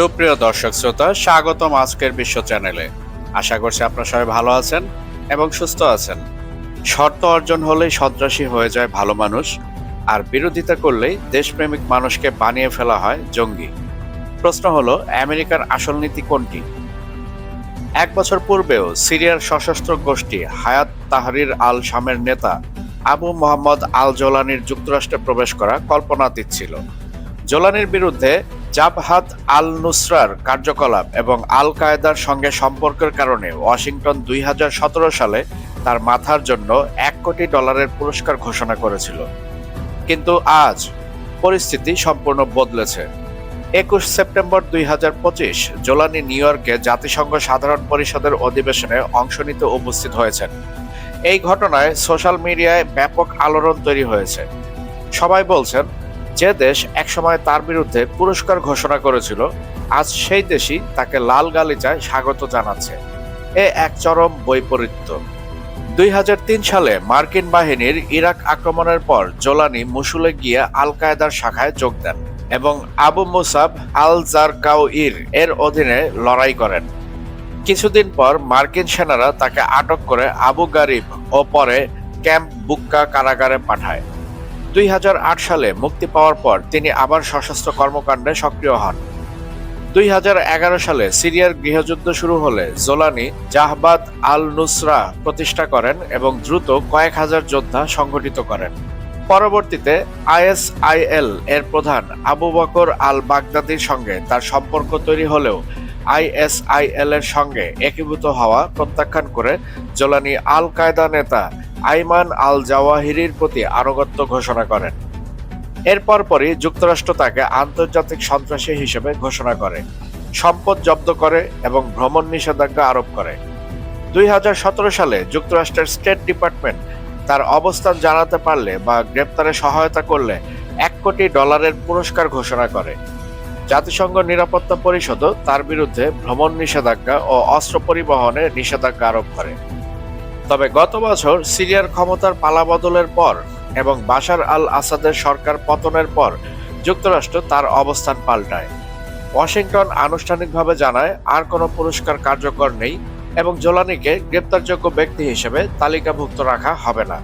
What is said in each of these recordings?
সুপ্রিয় দর্শক শ্রোতা, স্বাগতম আজকের বিশ্ব চ্যানেলে। আশা করছি আপনারা সবাই ভালো আছেন এবং সুস্থ আছেন। শর্ত অর্জন হলেই সন্ত্রাসী হয়ে যায় ভালো মানুষ, আর বিরোধিতা করলেই দেশপ্রেমিক মানুষকে বানিয়ে ফেলা হয় জঙ্গি। প্রশ্ন হলো, আমেরিকার আসল নীতি কোনটি? এক বছর পূর্বেও সিরিয়ার সশস্ত্র গোষ্ঠী হায়াত তাহরির আল শামের নেতা আবু মোহাম্মদ আল জোলানির যুক্তরাষ্ট্রে প্রবেশ করা কল্পনাতীত ছিল। জোলানির বিরুদ্ধে জাবহাত আল নুসরার কার্যকলাপ এবং আল কায়েদার সঙ্গে সম্পর্কের কারণে ওয়াশিংটন দুই হাজার সতেরো সালে তার মাথার জন্য এক কোটি ডলারের পুরস্কার ঘোষণা করেছিল। কিন্তু আজ পরিস্থিতি সম্পূর্ণ বদলেছে। একুশ সেপ্টেম্বর দুই হাজার পঁচিশ জোলানি নিউ ইয়র্কে জাতিসংঘ সাধারণ পরিষদের অধিবেশনে অংশ নিতে উপস্থিত হয়েছেন। এই ঘটনায় সোশ্যাল মিডিয়ায় ব্যাপক আলোড়ন তৈরি হয়েছে। সবাই বলছেন যে দেশ একসময় তার বিরুদ্ধে পুরস্কার ঘোষণা করেছিল, আজ সেই দেশই তাকে লাল গালিচায় স্বাগত জানাচ্ছে। এ এক চরম বৈপরীত্য। দুই হাজার তিন সালে মার্কিন বাহিনীর ইরাক আক্রমণের পর জোলানি মুসুলে গিয়ে আল কায়দার শাখায় যোগ দেন এবং আবু মুসাব আল জারকাউইর এর অধীনে লড়াই করেন। কিছুদিন পর মার্কিন সেনারা তাকে আটক করে আবু গারিব ও পরে ক্যাম্প বুক্কা কারাগারে পাঠায়। দুই হাজার আট সালে মুক্তি পাওয়ার পর তিনি আবার সশস্ত্র কর্মকাণ্ডে সক্রিয় হন। দুই হাজার এগারো সালে সিরিয়ার গৃহযুদ্ধ শুরু হলে জোলানি জাহবাদ আল নুসরা প্রতিষ্ঠা করেন এবং দ্রুত কয়েক হাজার যোদ্ধা সংগঠিত করেন। পরবর্তীতে আইএসআইএল এর প্রধান আবু বকর আল বাগদাদির সঙ্গে তার সম্পর্ক তৈরি হলেও আইএসআইএল এর সঙ্গে একীভূত হওয়া প্রত্যাখ্যান করে জোলানি আল কায়দা নেতা আইমান আল জাওয়াহিরির প্রতি আনুগত্য ঘোষণা করেন। এরপর পরই যুক্তরাষ্ট্র তাকে আন্তর্জাতিক সন্ত্রাসী হিসেবে ঘোষণা করে, সম্পদ জব্দ করে এবং ভ্রমণ নিষেধাজ্ঞা আরোপ করে। দুই হাজার সতেরো সালে যুক্তরাষ্ট্রের স্টেট ডিপার্টমেন্ট তার অবস্থান জানাতে পারলে বা গ্রেপ্তারে সহায়তা করলে এক কোটি ডলারের পুরস্কার ঘোষণা করে। জাতিসংঘ নিরাপত্তা পরিষদও তার বিরুদ্ধে ভ্রমণ নিষেধাজ্ঞা ও অস্ত্র পরিবহনে নিষেধাজ্ঞা আরোপ করে। তবে গত বছর সিরিয়ার ক্ষমতার পালাবদলের পর এবং বাশার আল আসাদের সরকার পতনের পর যুক্তরাষ্ট্র তার অবস্থান পাল্টায়। ওয়াশিংটন আনুষ্ঠানিকভাবে জানায়, আর কোনো পুরস্কার কার্যকর নেই এবং জোলানিকে গ্রেপ্তারযোগ্য ব্যক্তি হিসেবে তালিকাভুক্ত রাখা হবে না।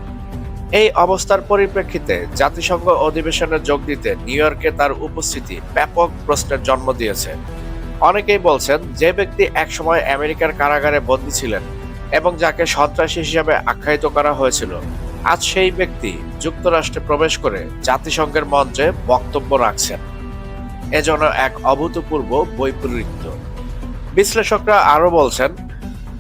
এই অবস্থার পরিপ্রেক্ষিতে জাতিসংঘ অধিবেশনে যোগ দিতে নিউ ইয়র্কে তার উপস্থিতি ব্যাপক প্রশ্নের জন্ম দিয়েছে। অনেকেই বলছেন, যে ব্যক্তি একসময় আমেরিকার কারাগারে বন্দী ছিলেন এবং যাকে সন্ত্রাসী হিসাবে আখ্যায়িত করা হয়েছিল। আজ সেই ব্যক্তি যুক্তরাষ্ট্রে প্রবেশ করে জাতিসংঘের মঞ্চে বক্তব্য রাখছেন। এজন্য এক অভূতপূর্ব বৈপরীত্য। বিশ্লেষকরা আরও বলছেন,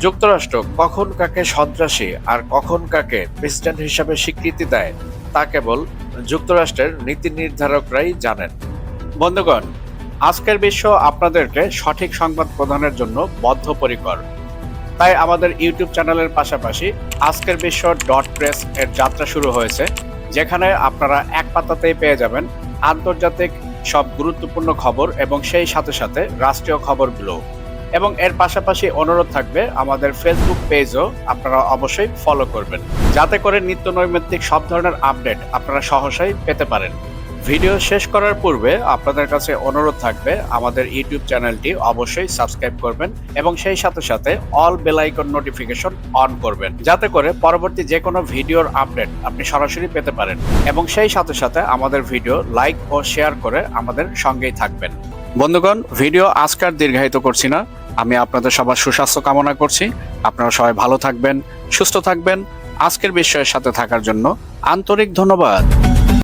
যুক্তরাষ্ট্র কখন কাকে সন্ত্রাসী আর কখন কাকে প্রেসিডেন্ট হিসাবে স্বীকৃতি দেয়, তা কেবল যুক্তরাষ্ট্রের নীতি নির্ধারকরাই জানেন। বন্ধুগণ, আজকের বিশ্ব আপনাদেরকে সঠিক সংবাদ প্রদানের জন্য বদ্ধপরিকর। তাই আমাদের ইউটিউব চ্যানেলের পাশাপাশি আজকের বিশ্ব ডট প্রেস এর যাত্রা শুরু হয়েছে, যেখানে আপনারা এক পাতাতেই পেয়ে যাবেন আন্তর্জাতিক সব গুরুত্বপূর্ণ খবর এবং সেই সাথে সাথে রাষ্ট্রীয় খবরগুলো। এবং এর পাশাপাশি অনুরোধ থাকবে, আমাদের ফেসবুক পেজও আপনারা অবশ্যই ফলো করবেন। যাতে করে নিত্য নৈমিত্তিক সব ধরনের আপডেট আপনারা সহসাই পেতে পারেন। ভিডিও শেষ করার পূর্বে আপনাদের কাছে অনুরোধ থাকবে, আমাদের ইউটিউব চ্যানেলটি অবশ্যই সাবস্ক্রাইব করবেন এবং সেই সাথে সাথে all bell icon notification on করবেন, যাতে করে পরবর্তী যে কোনো ভিডিওর আপডেট আপনি সরাসরি পেতে পারেন এবং সেই সাথে সাথে আমাদের ভিডিও লাইক ও শেয়ার করে আমাদের সঙ্গেই থাকবেন। বন্ধুগণ, ভিডিও আজকার দীর্ঘায়িত করছি না। আমি আপনাদের সবার সুস্বাস্থ্য কামনা করছি। আপনারা সবাই ভালো থাকবেন, সুস্থ থাকবেন। আজকের বিষয়ের সাথে থাকার জন্য আন্তরিক ধন্যবাদ।